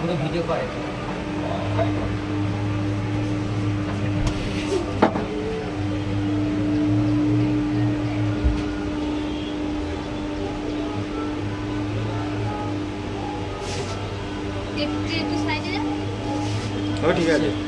পুরো ভিডিও করে। একটু একটু সাইডে যা। ও ঠিক আছে।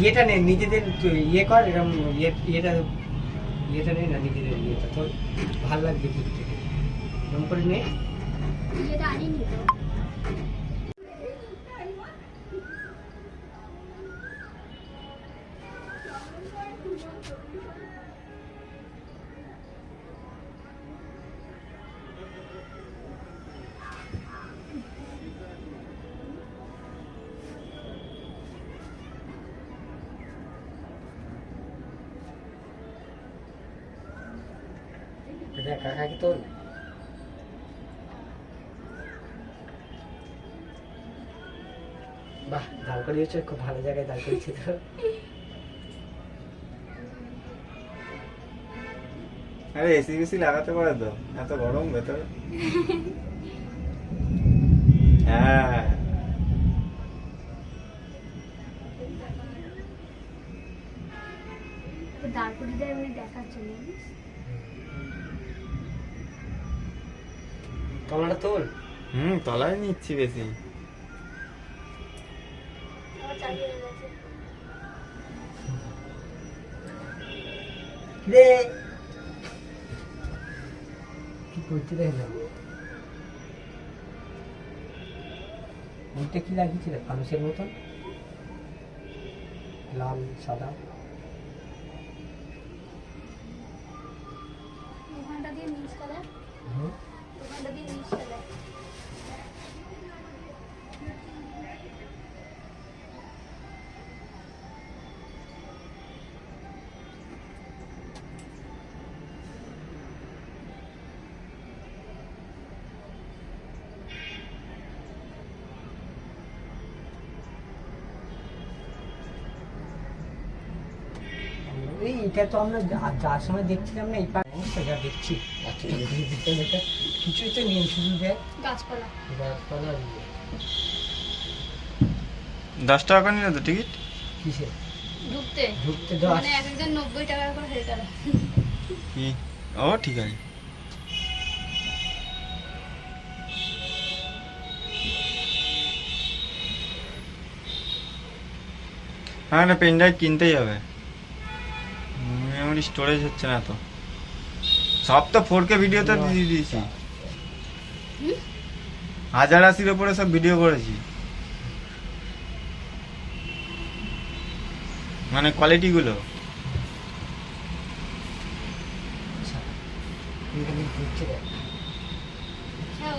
ইয়েটা নে, নিজেদের ইয়ে কর এরকম ইয়ে ইয়েটা ইয়েটা নে না, নিজেদের ইয়েটা তোর, ভালো লাগবে দেখতে। এরকম করে নে। Thank আনিনি দেখ কাকাকে তোর বাহ দাঁড় করিয়েছে খুব ভালো জায়গায় দাঁড় করিয়েছে তো আরে এসি বেসি লাগাতে পারে তো এত গরম ভেতরে হ্যাঁ দাঁড় দেয় আমি দেখাচ্ছি কমলাটা তোর হুম তলায় নিচ্ছি বেশি। রে কি করতে রে ওইটা কি লাগিয়েছিল ফানুসের মতন? লাল সাদা? ওখানটা দিয়ে মিক্স কালার হুম। ওখানটা দিয়ে মিক্স কালার এই এটা তো আমরা যা- যার সময় দেখছিলাম না এই পার যা দেখছি বাচ্চাটা ঘুরে দিতে এটা কিছুই তো নেই শুধু দেখ গাছপালা গাছপালা আর ইয়ে। দশ টাকা করে নিল তো টিকিট কিসে ঢুকতে ঢুকতে দশ মানে এক একজন নব্বই টাকা করে হয়ে গেল কি ও ঠিক আছে হ্যাঁ না পেন ড্রাইভ কিনতেই হবে মেমোরি স্টোরেজ হচ্ছে না তো। সব তো ফোর কে ভিডিওতে দিয়ে দিয়েছি। হাজার আশির ওপরে সব ভিডিও করেছি। মানে কোয়ালিটিগুলো দেখ হ্যাঁ?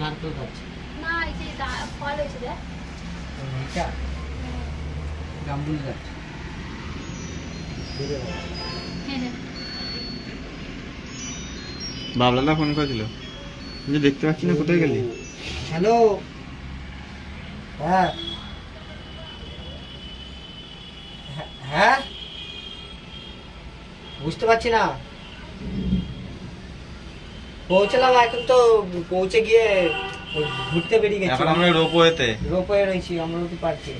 নারকেল গাছ। না এই যে ফল হয়েছে দেখ। গাছ। বাবলাদা ফোন করেছিল। যে দেখতে পাচ্ছি না কোথায় গেলি? হ্যালো? হ্যাঁ। হ্যাঁ- বুঝতে পারছি না। পৌঁছলাম এখন তো পৌঁছে গিয়ে ঘুরতে বেরিয়ে গেছি। এখন আমরা রোপওয়েতে। রোপওয়ে রয়েছি অমরাবতী পার্কে